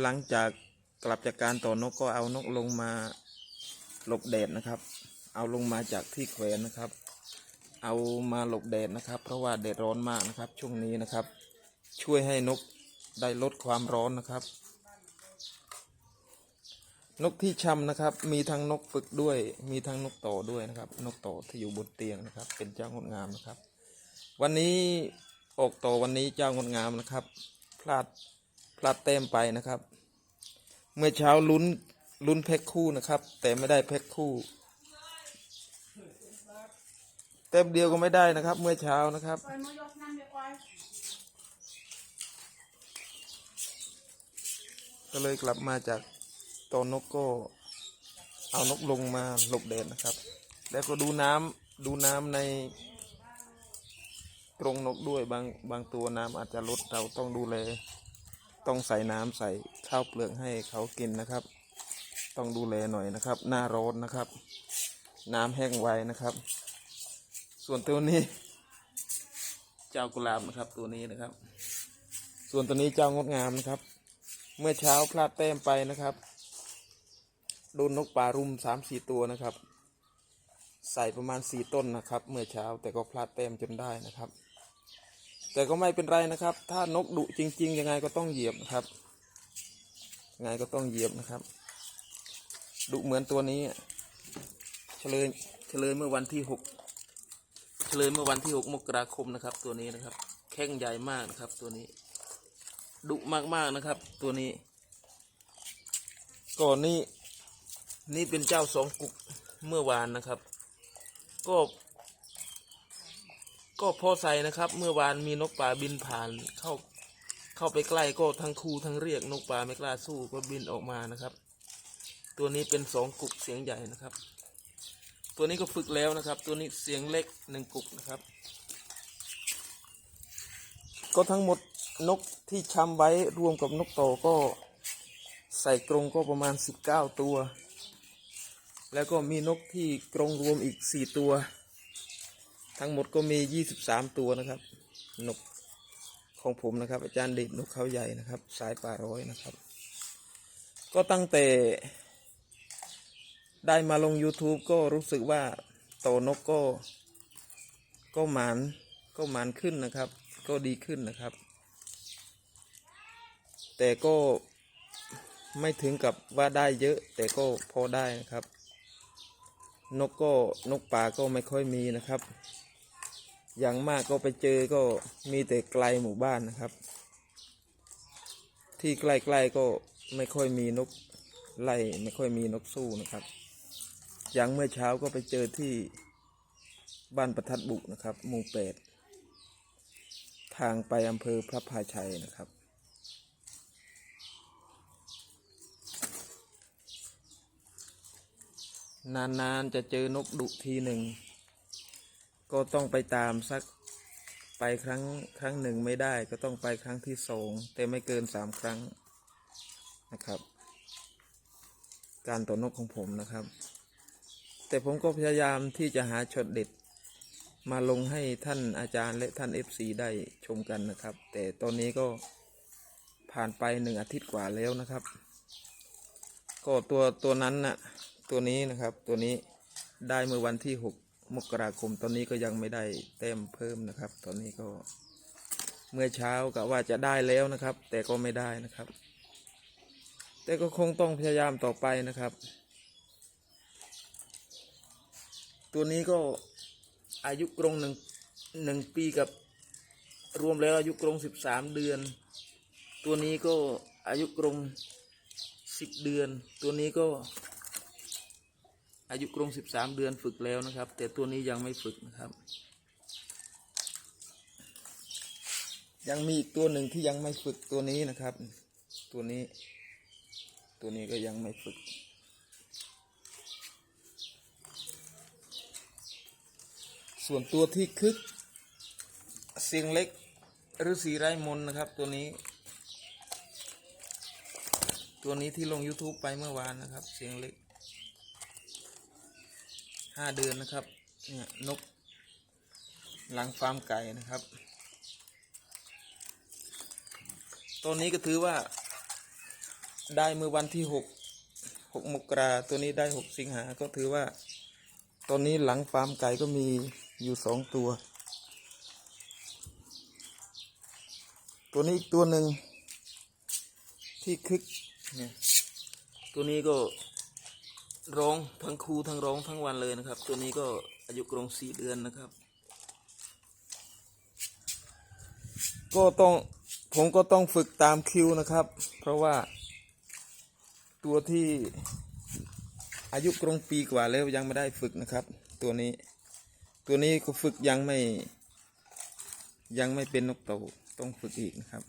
หลังจากกลับจากการต่อนกก็เอานกลงมาหลบแดดนะครับ เอาลงมาจากที่แขวนนะครับ เอามาหลบแดดนะครับ เพราะว่าแดดร้อนมากนะครับ ช่วงนี้นะครับ ช่วยให้นกได้ลดความร้อนนะครับ นกที่ชำนะครับ มีทั้งนกฝึกด้วย มีทั้งนกต่อด้วยนะครับ นกต่อที่อยู่บนเตียงนะครับ เป็นเจ้างดงามนะครับ วันนี้ออกต่อวันนี้เจ้างดงามนะครับ พลาด ดเต็มไปนะครับ เมื่อเช้าลุ้นลุ้นแพ็คคู่นะครับ แต่ไม่ได้แพ็คคู่เต็มเดียวก็ไม่ได้นะครับ เมื่อเช้านะครับ ก็เลยกลับมาจากตอนนกก็เอานกลงมาหลบแดดนะครับ แล้วก็ดูน้ำดูน้ำในกรงนกด้วยบางบางตัวน้ำอาจจะลดเราต้องดูแล ต้องใส่น้ำใส่ข้าวเปลือกให้เขากินนะครับ ต้องดูแลหน่อยนะครับ หน้าร้อนนะครับ น้ำแห้งไวนะครับ ส่วนตัวนี้ เจ้ากุหลาบนะครับตัวนี้นะครับ ส่วนตัวนี้เจ้างดงามนะครับ เมื่อเช้าพลาดแต้มไปนะครับโดนนกป่ารุมสามสี่ตัวนะครับ ใส่ประมาณสี่ต้นนะครับ เมื่อเช้าแต่ก็พลาดแต้มจนได้นะครับ แต่ก็ไม่เป็นไรนะครับ ถ้านกดุจริง ๆ ยังไงก็ต้องเหยียบนะครับยังไงก็ต้องเหยียบนะครับ ดุเหมือนตัวนี้เฉลยเฉลยเมื่อวันที่หกเฉลยเมื่อวันที่หกมกราคมนะครับ ตัวนี้นะครับ แข้งใหญ่มากนะครับ ตัวนี้ ดุมากๆนะครับ ตัวนี้ก่อนนี้นี่เป็นเจ้าสองกุกเมื่อวานนะครับ ก็ ก็พอใส่นะครับ เมื่อวานมีนกป่าบินผ่านเข้าเข้าไปใกล้ก็ทั้งคูทั้งเรียกนกป่าไม่กล้าสู้ก็บินออกมานะครับ ตัวนี้เป็นสองกุกเสียงใหญ่นะครับ ตัวนี้ก็ฝึกแล้วนะครับ ตัวนี้เสียงเล็กหนึ่งกุกนะครับ ก็ทั้งหมดนกที่ชำไว้รวมกับนกโตก็ใส่กรงก็ประมาณ 19 ตัว แล้วก็มีนกที่กรงรวมอีก 4 ตัว ทั้งหมดก็มี 23 ตัวนะครับ นกของผมนะครับ อาจารย์เด็ดนกเขาใหญ่นะครับ สายป่าร้อยนะครับ ก็ตั้งแต่ได้มาลง YouTube ก็รู้สึกว่าโตนกก็ ก็หมานก็หมานขึ้นนะครับ ก็ดีขึ้นนะครับ แต่ก็ไม่ถึงกับว่าได้เยอะ แต่ก็พอได้นะครับ นกก็นกป่าก็ไม่ค่อยมีนะครับ อย่างมากก็ไปเจอก็มีแต่ไกลหมู่บ้านนะครับ ที่ใกล้ๆก็ไม่ค่อยมีนกไล่ไม่ค่อยมีนกสู้นะครับ อย่างเมื่อเช้าก็ไปเจอที่บ้านประทัดบุกนะครับ หมู่แปดทางไปอำเภอพระพาชัยนะครับ นานๆจะเจอนกดุทีหนึ่ง ก็ต้องไปตามสักไปครั้งครั้งหนึ่งไม่ได้ก็ต้องไปครั้งที่สองแต่ไม่เกินสามครั้งนะครับ การต่อนกของผมนะครับ แต่ผมก็พยายามที่จะหาช็อตเด็ดมาลงให้ท่านอาจารย์และท่าน FC ได้ชมกันนะครับ แต่ตอนนี้ก็ผ่านไปหนึ่งอาทิตย์กว่าแล้วนะครับ ก็ตัวตัวนั้นนะ่ะตัวนี้นะครับตัวนี้ได้เมื่อวันที่ 6 มกราคมตอนนี้ก็ยังไม่ได้แต้มเพิ่มนะครับ ตอนนี้ก็เมื่อเช้ากะว่าจะได้แล้วนะครับ แต่ก็ไม่ได้นะครับ แต่ก็คงต้องพยายามต่อไปนะครับ ตัวนี้ก็อายุกรงหนึ่งหนึ่งปีกับรวมแล้วอายุกรงสิบสามเดือน ตัวนี้ก็อายุกรงสิบเดือน ตัวนี้ก็ อายุกรงสิบสามเดือนฝึกแล้วนะครับ แต่ตัวนี้ยังไม่ฝึกนะครับ ยังมีอีกตัวหนึ่งที่ยังไม่ฝึกตัวนี้นะครับ ตัวนี้ ตัวนี้ก็ยังไม่ฝึก ส่วนตัวที่คึกเสียงเล็กหรือสีไร้มนนะครับ ตัวนี้ ตัวนี้ที่ลง YouTube ไปเมื่อวานนะครับ เสียงเล็ก ห้าเดือนนะครับเนี่ยนกหลังฟาร์มไก่นะครับตัวนี้ก็ถือว่าได้เมื่อวันที่หกหกมกราตัวนี้ได้หกสิงหาก็ถือว่าตอนนี้หลังฟาร์มไก่ก็มีอยู่สองตัว ตัวนี้อีกตัวหนึ่งที่คึกเนี่ยตัวนี้ก็ ร้องทั้งคูทั้งร้องทั้งวันเลยนะครับ ตัวนี้ก็อายุกรงสี่เดือนนะครับ ก็ต้องผมก็ต้องฝึกตามคิวนะครับ เพราะว่าตัวที่อายุกรงปีกว่าแล้วยังไม่ได้ฝึกนะครับ ตัวนี้ตัวนี้ก็ฝึกยังไม่ยังไม่เป็นนกเต่าต้องฝึกอีกนะครับ